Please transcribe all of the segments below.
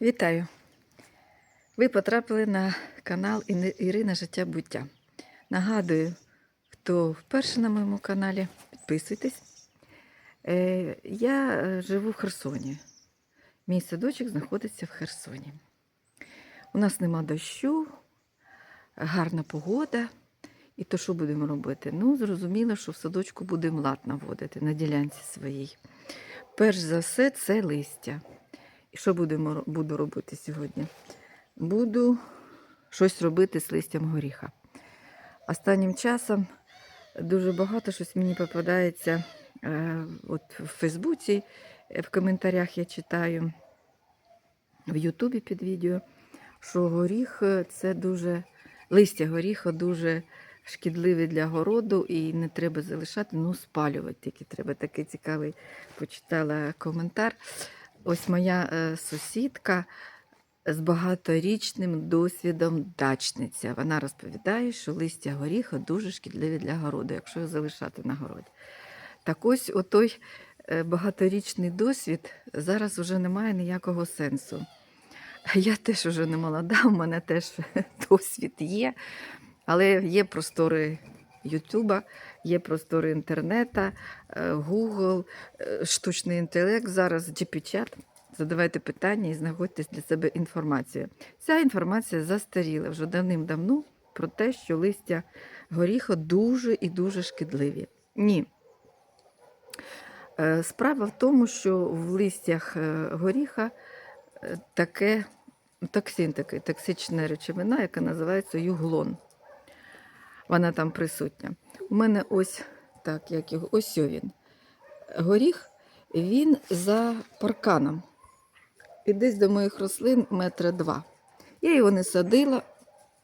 Вітаю! Ви потрапили на канал Ірина Життя Буття. Нагадую, хто вперше на моєму каналі, підписуйтесь. Е, Я е, живу в Херсоні. Мій садочок знаходиться в Херсоні. У нас нема дощу, гарна погода. І то що будемо робити? Ну, зрозуміло, що в садочку будемо лад наводити на ділянці своїй. Перш за все, це листя. Що будемо, буду робити сьогодні? Буду щось робити з листям горіха. Останнім часом дуже багато щось мені попадається е, от в Фейсбуці, е, в коментарях я читаю, в Ютубі під відео, що горіх е, це дуже листя горіха дуже шкідливе для городу і не треба залишати, ну спалювати тільки треба. Такий цікавий почитала коментар. Ось моя е, сусідка з багаторічним досвідом дачниця. Вона розповідає, що листя горіха дуже шкідливі для городу, якщо його залишати на городі. Так ось отой е, багаторічний досвід зараз вже не має ніякого сенсу. Я теж вже не молода, у мене теж досвід є, але є простори Ютуба, є простори інтернету, е, Google, е, штучний інтелект, зараз GPT-чат. Задавайте питання і знаходьте для себе інформацію. Ця інформація застаріла вже давним-давно про те, що листя горіха дуже і дуже шкідливі. Ні. Е, Справа в тому, що в листях горіха таке токсин, такий, токсична речовина, яка називається юглон. Вона там присутня. У мене ось так, як його, ось він. Горіх, він за парканом. І десь до моїх рослин метра два. Я його не садила.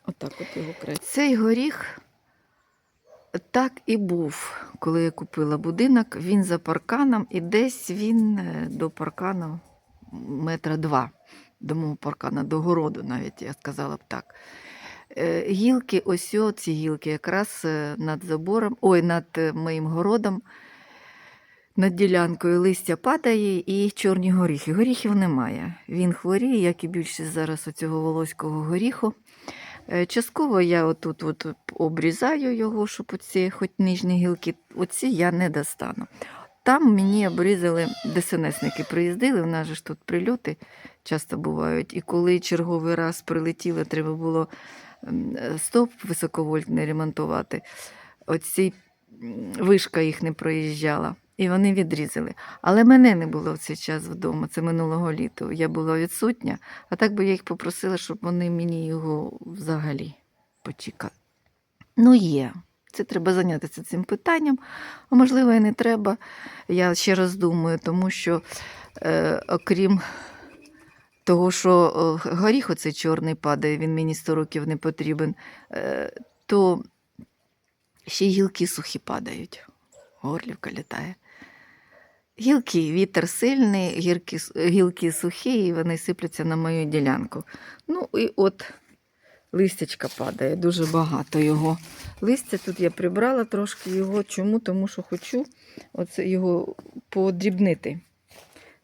Отак от його край. Цей горіх так і був, коли я купила будинок. Він за парканом, і десь він е, до паркану метра два. До мого паркана, до городу, навіть я сказала б так. Е, Гілки, ось ці гілки, якраз е, над забором, ой, над е, моїм городом, над ділянкою листя падає і чорні горіхи. Горіхів немає. Він хворіє, як і більшість зараз оцього волоського горіху. Частково я отут от обрізаю його, щоб оці, хоч нижні гілки, оці я не достану. Там мені обрізали ДСНСники, приїздили, в нас же ж тут прильоти часто бувають. І коли черговий раз прилетіло, треба було стовп високовольтний ремонтувати. Оці вишка їх не проїжджала. І вони відрізали. Але мене не було в цей час вдома, це минулого літа. Я була відсутня, а так би я їх попросила, щоб вони мені його взагалі почекали. Ну, є. Це треба зайнятися цим питанням, а можливо, і не треба. Я ще раз думаю, тому що е, окрім того, що е, горіх оцей чорний падає, він мені 100 років не потрібен, е, то ще гілки сухі падають. Горлівка літає. Гілки, вітер сильний, гірки, гілки сухі, і вони сипляться на мою ділянку. Ну і от листячка падає, дуже багато його. Листя тут я прибрала трошки його. Чому? Тому що хочу оце його подрібнити,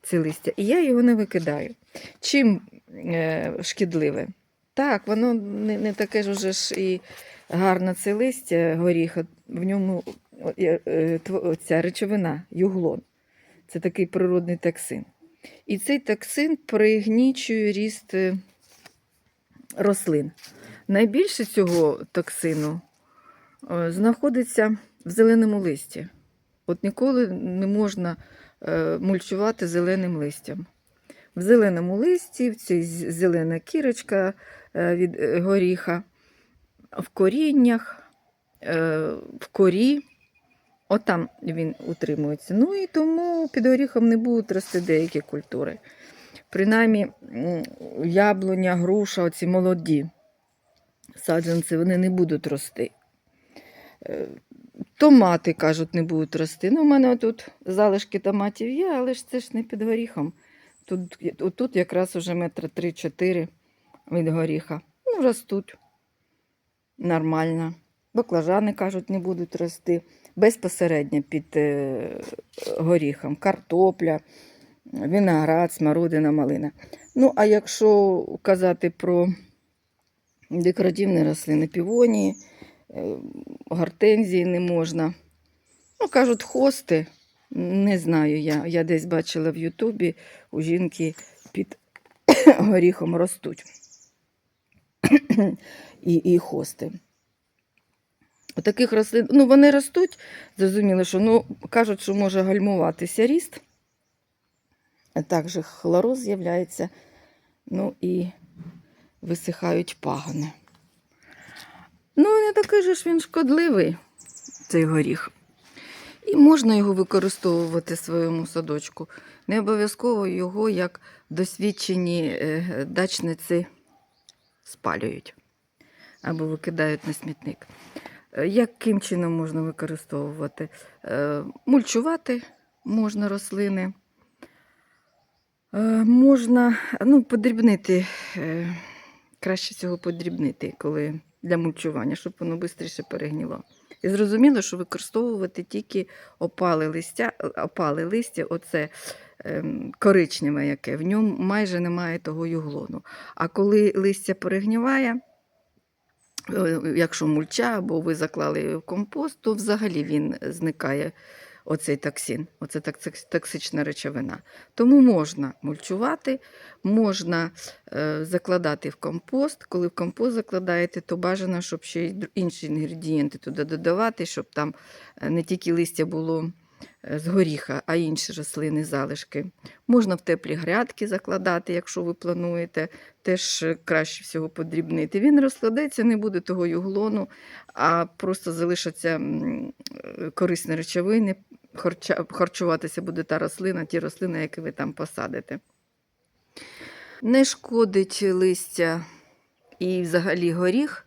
це листя. І я його не викидаю. Чим е, шкідливе? Так, воно не, не таке ж уже ж і гарне це листя горіха, в ньому е, е, ця речовина, юглон. Це такий природний токсин. І цей токсин пригнічує ріст рослин. Найбільше цього токсину знаходиться в зеленому листі. От ніколи не можна мульчувати зеленим листям. В зеленому листі, в цій зелена кірочка е, від е, горіха, в коріннях, е, в корі. Отам він утримується. Ну і тому під горіхом не будуть рости деякі культури. Принаймні, яблуня, груша, оці молоді саджанці, вони не будуть рости. Томати, кажуть, не будуть рости. Ну, у мене тут залишки томатів є, але ж це ж не під горіхом. Тут, тут якраз уже метра 3-4 від горіха. Ну, ростуть нормально. Баклажани, кажуть, не будуть рости безпосередньо під е, горіхом. Картопля, виноград, смородина, малина. Ну, а якщо казати про декоративні рослини, півонії, е, гортензії не можна. Ну, кажуть, хости. Не знаю я. Я десь бачила в Ютубі у жінки під горіхом ростуть. і, і хости. Таких рослин, ну вони ростуть, зрозуміло, що ну, кажуть, що може гальмуватися ріст. А також хлороз з'являється, ну і висихають пагони. Ну, не такий же ж він шкодливий, цей горіх. І можна його використовувати в своєму садочку. Не обов'язково його, як досвідчені е, дачниці, спалюють або викидають на смітник. Е, Яким чином можна використовувати? Е, Мульчувати можна рослини. Можна ну, подрібнити, краще всього подрібнити, коли для мульчування, щоб воно швидше перегніло. І зрозуміло, що використовувати тільки опале листя, опале листя, оце ем, коричневе, яке, в ньому майже немає того юглону. А коли листя перегніває, е, якщо мульча або ви заклали в компост, то взагалі він зникає, оцей токсин, оце токсична речовина. Тому можна мульчувати, можна е, закладати в компост. Коли в компост закладаєте, то бажано, щоб ще й інші інгредієнти туди додавати, щоб там е, не тільки листя було е, з горіха, а інші рослини, залишки. Можна в теплі грядки закладати, якщо ви плануєте, теж краще всього подрібнити. Він розкладеться, не буде того юглону, а просто залишаться корисні речовини. Харчуватися буде та рослина, ті рослини, які ви там посадите. Не шкодить листя і взагалі горіх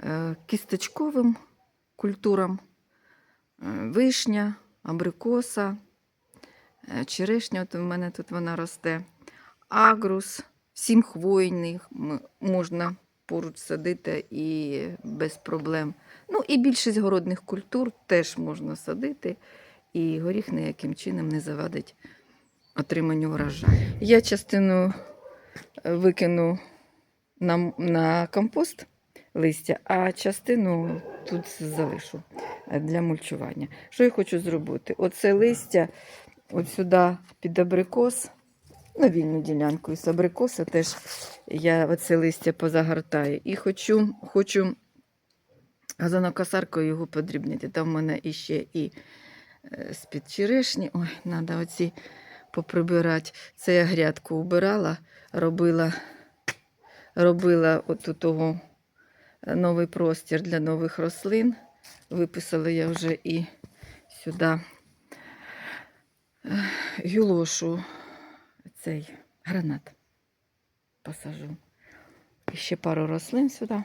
е, кісточковим культурам. Е, Вишня, абрикоса, е, черешня, от в мене тут вона росте, агрус, сім хвойних можна поруч садити і без проблем. Ну і більшість городних культур теж можна садити, і горіх ніяким чином не завадить отриманню врожаю. Я частину е, викину на, на компост листя, а частину тут залишу е, для мульчування. Що я хочу зробити? Оце листя от сюди під абрикос, на вільну ділянку із абрикоса теж я оце листя позагортаю. І хочу, хочу газонокосаркою його подрібнити. Там в мене іще і з-під черешні. Ой, треба оці поприбирати. Це я грядку убирала, робила, робила от у того е, новий простір для нових рослин. Виписала я вже і сюди е, гюлошу, цей гранат посажу. І ще пару рослин сюди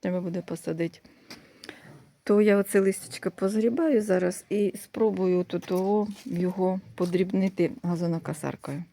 треба буде посадити. То я оце листечко позгрібаю зараз і спробую тут його подрібнити газонокосаркою.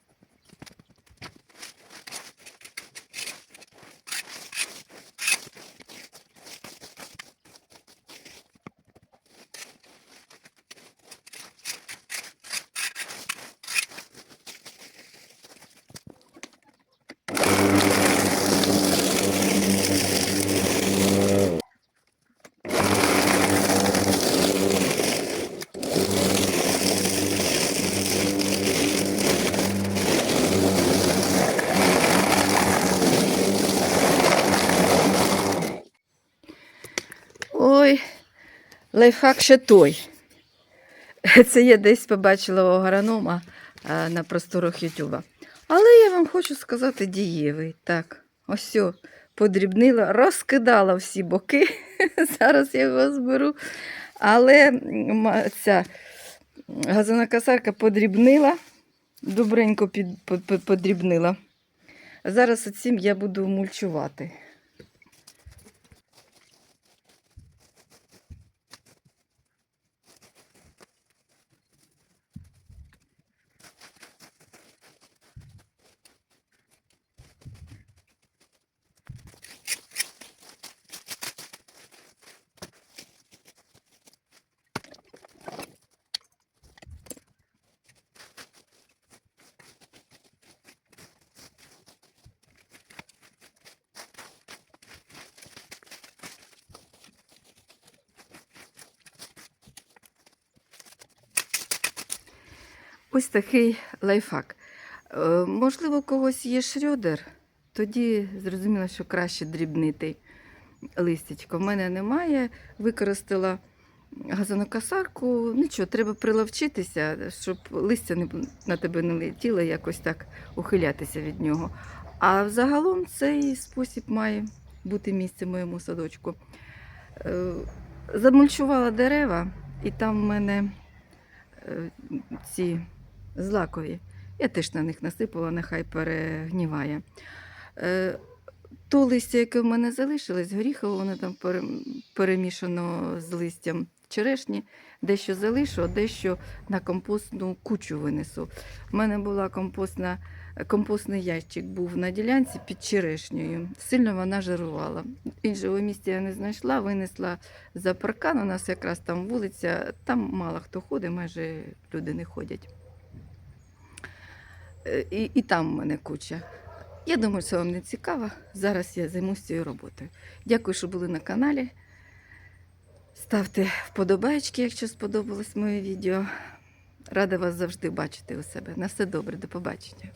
Ой, лайфхак ще той. Це я десь побачила у агронома на просторах Ютуба. Але я вам хочу сказати дієвий. Так, ось подрібнила, розкидала всі боки. Зараз я його зберу. Але ця газонокосарка подрібнила, добренько під, по- по- подрібнила. Зараз оцім я буду мульчувати. Ось такий лайфхак. Е, Можливо, у когось є шрьодер, тоді зрозуміло, що краще дрібнити листячко. В мене немає. Використала газонокосарку. Нічого, треба приловчитися, щоб листя на тебе не летіло, якось так ухилятися від нього. А взагалом цей спосіб має бути місце в моєму садочку. Е, Замульчувала дерева, і там в мене е, ці злакові. Я теж на них насипала, нехай перегніває. Е, То листя, яке в мене залишилось, горіхове, воно там перемішано з листям черешні, дещо залишу, а дещо на компостну кучу винесу. У мене була компостна, компостний ящик був на ділянці під черешнею. Сильно вона жарувала. Іншого місця я не знайшла, винесла за паркан. У нас якраз там вулиця, там мало хто ходить, майже люди не ходять. Е, І, і там в мене куча. Я думаю, це вам не цікаво. Зараз я займусь цією роботою. Дякую, що були на каналі. Ставте вподобайки, якщо сподобалось моє відео. Рада вас завжди бачити у себе. На все добре, до побачення.